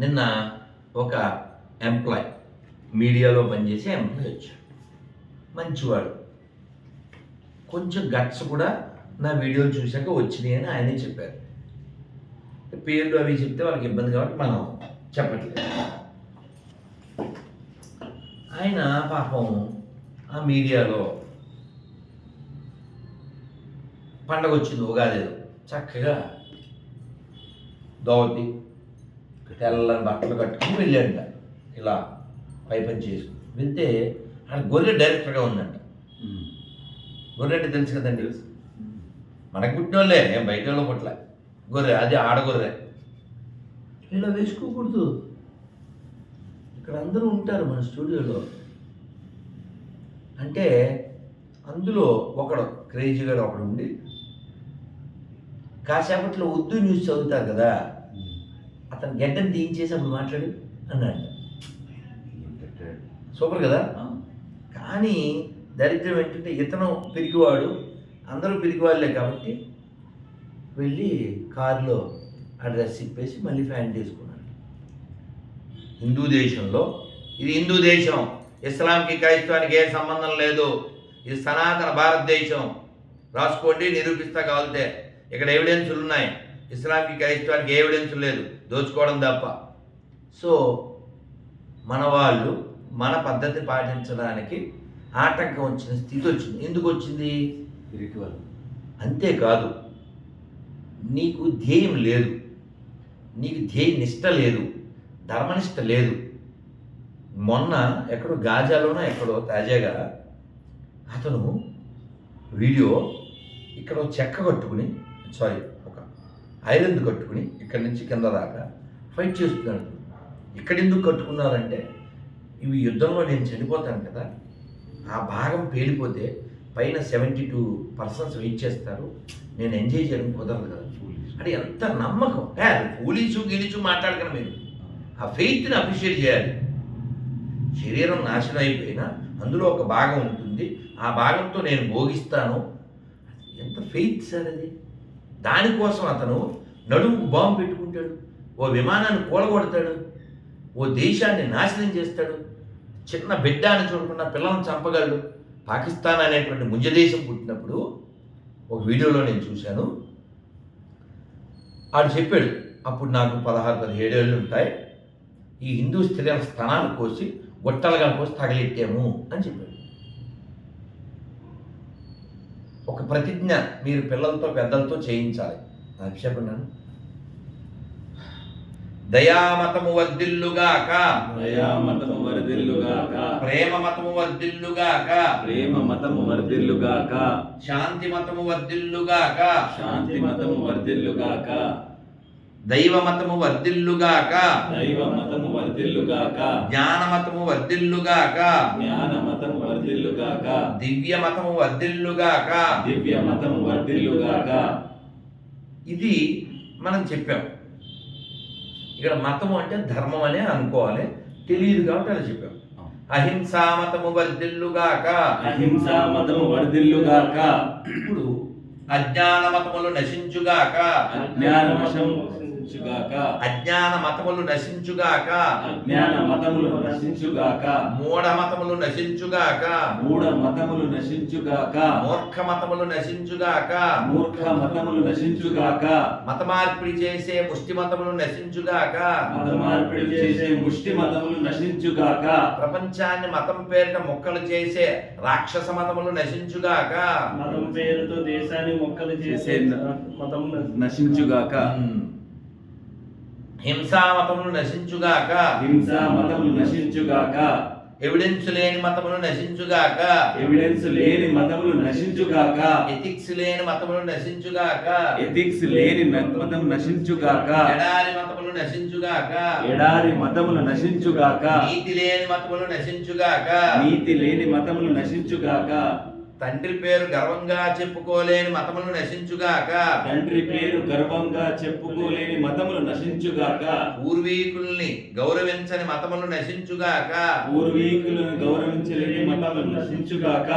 నిన్న ఒక ఎంప్లాయ్ మీడియాలో పనిచేసే ఎంప్లాయ్ వచ్చాడు. మంచివాడు. కొంచెం గట్స్ కూడా నా వీడియోలు చూశాక వచ్చినాయి అని ఆయనే చెప్పారు. పేర్లు అవి చెప్తే వాళ్ళకి ఇబ్బంది కాబట్టి మనం చెప్పట్లేదు. ఆయన పాపం ఆ మీడియాలో పండగ వచ్చింది ఉగాది చక్కగా దోవతి తెల్లని బట్టలు కట్టుకుని వెళ్ళాడంట. ఇలా పై పని చేసుకుని. వెళ్తే ఆయన గొర్రె డైరెక్టర్గా ఉందంట. గొర్రె అంటే తెలుసు కదండి? మనకు పుట్టినోళ్ళే ఏం బయట వాళ్ళు పుట్టలే. గొర్రె అది ఆడగొర్రె ఇలా వేసుకోకూడదు. ఇక్కడ అందరూ ఉంటారు మన స్టూడియోలో. అంటే అందులో ఒకడు క్రేజీగా ఒకడు ఉండి కాసేపట్లో ఉర్దూ న్యూస్ చదువుతారు కదా? అతను గడ్డని తీయించేసి అప్పుడు మాట్లాడు అన్నాడు. సూపర్ కదా? కానీ దరిద్రం ఏంటంటే ఇతను పిరికివాడు అందరూ పిరికివాళ్ళే కాబట్టి వెళ్ళి కారులో ఆ డ్రెస్ ఇప్పేసి మళ్ళీ ప్యాంట్ వేసుకున్నాడు. హిందూ దేశంలో ఇది హిందూ దేశం ఇస్లాంకి క్రైస్తవానికి ఏ సంబంధం లేదు. ఇది సనాతన భారతదేశం. రాసుకోండి నిరూపిస్తా కావాలితే. ఇక్కడ ఎవిడెన్సులు ఉన్నాయి. ఇస్లాంకి క్రైస్తవానికి ఎవిడెన్స్ లేదు. దోచుకోవడం తప్ప. సో మన వాళ్ళు మన పద్ధతి పాటించడానికి ఆటంకం వచ్చిన స్థితి వచ్చింది. ఎందుకు వచ్చింది? అంతేకాదు నీకు ధ్యేయం లేదు. నీకు ధ్యేయ నిష్ట లేదు. ధర్మనిష్ట లేదు. మొన్న ఎక్కడో గాజాలోనో ఎక్కడో తాజాగా అతను వీడియో ఇక్కడ చెక్క కట్టుకుని సారీ ఐరన్ కట్టుకుని ఇక్కడి నుంచి కింద దాకా ఫైట్ చేస్తున్నాడు. ఇక్కడ ఎందుకు కట్టుకున్నారంటే ఇవి యుద్ధంలో నేను చనిపోతాను కదా ఆ భాగం పేలిపోతే పైన సెవెంటీ టూ పర్సన్స్ వెయిట్ చేస్తారు. నేను ఎంజాయ్ చేయడం కుదరదు కదా. అంటే ఎంత నమ్మకం. ఏ, పోలీసు గీలీసు మాట్లాడకండి మీరు ఆ ఫెయిత్ని అప్రిషియేట్ చేయాలి. శరీరం నాశనం అయిపోయినా అందులో ఒక భాగం ఉంటుంది. ఆ భాగంతో నేను భోగిస్తాను. ఎంత ఫెయిత్ సార్ అది? దానికోసం అతను నడుముకు బాంబు పెట్టుకుంటాడు ఓ విమానాన్ని కూలగొడతాడు ఓ దేశాన్ని నాశనం చేస్తాడు చిన్న బిడ్డ అని చూడకుండా పిల్లలను చంపగలడు. పాకిస్తాన్ అనేటువంటి ముంజదేశం పుట్టినప్పుడు ఒక వీడియోలో నేను చూశాను. ఆడు చెప్పాడు అప్పుడు నాకు పదహారు పదిహేడు ఏళ్ళు ఉంటాయి. ఈ హిందూ స్త్రీల స్థానాలు కోసి గొట్టలుగా కోసి తగలెట్టాము అని చెప్పాడు. ఒక ప్రతిజ్ఞ మీరు పిల్లలతో పెద్దలతో చేయించాలి. చెప్పండి దయామతము వర్ధిల్లుగాక. దయామతము వరదిల్లుగాక ప్రేమ మతము వర్ధిల్లుగాక. ప్రేమ మతము వర్ధిల్లుగాక. శాంతి మతము వర్ధిల్లుగాక. శాంతి మతము వర్ధిల్లుగాక. దైవ మతము వర్ధిల్లుగాక. దైవ మతము వర్ధిల్లుగాక. జ్ఞాన మతము వర్ధిల్లుగాక. జ్ఞాన మతము వర్ధిల్లుగాక. దివ్య మతము వర్ధిల్లుగాక. దివ్య మతము వర్ధిల్లుగాక. ఇది మనం చెప్పాం. ఇక్కడ మతము అంటే ధర్మం అనే అనుకోవాలి. తెలియదు కాబట్టి అలా చెప్పాం. అహింసా మతము వర్ధిల్లుగాక. అహింసా మతము వర్ధిల్లుగాక. ఇప్పుడు అజ్ఞాన మతములు నశించుగాక. అజ్ఞాన వశము నశించుగాక అజ్ఞాన మతములు నశించుగాక అజ్ఞాన మతములు నశించుగాక మూఢ మతములు నశించుగాక మూఢ మతములు నశించుగాక మూర్ఖ మతములు నశించుగాక మూర్ఖ మతములు నశించుగాక మత మార్పిడి చేసే ముష్టి మతములు నశించుగాక మత మార్పిడి చేసే ముష్టి మతములు నశించుగాక ప్రపంచాన్ని మతం పేరిట మొక్కలు చేసే రాక్షస మతములు నశించుగాక మతం పేరుతో దేశాన్ని మొక్కలు చేసే మతం నశించుగాక ఉమ్. హింసా మతములు నశించుగాక. హింసా మతములు నశించుగాక. ఎవిడెన్స్ లేని మతములు నశించుగాక. ఎవిడెన్స్ లేని మతములు నశించుగాక. ఎథిక్స్ లేని మతములు నశించుగాక. ఎథిక్స్ లేని న- మతం నశించుగాక. ఎడారి మతములు నశించుగాక. ఎడారి మతములు నశించుగాక. నీతి లేని మతములు నశించుగాక. నీతి లేని మతములు నశించుగాక. తండ్రి పేరు గర్వంగా చెప్పుకోలేని మతములు నశించుగాక. తండ్రి పేరు గర్వంగా చెప్పుకోలేని మతములు నశించుగాక. పూర్వీకుల్ని గౌరవించని మతములు నశించుగాక. పూర్వీకులను గౌరవించలేని మతములు నశించుగాక.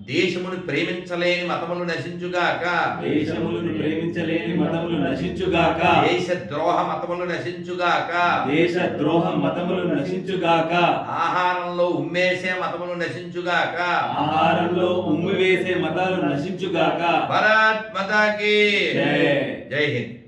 దేశమును ప్రేమించలేని మతములు నశించుగాక. దేశములను ప్రేమించలేని మతములు నశించుగాక. దేశ ద్రోహ మతములు నశించుగాక. దేశ ద్రోహ మతములు నశించుగాక. ఆహారంలో ఉమ్మేసే మతములు నశించుగాక. ఆహారంలో ఉమ్మి వేసే మతాలు నశించుగాక. భరత్ మతాకి. జై. జై హింద్.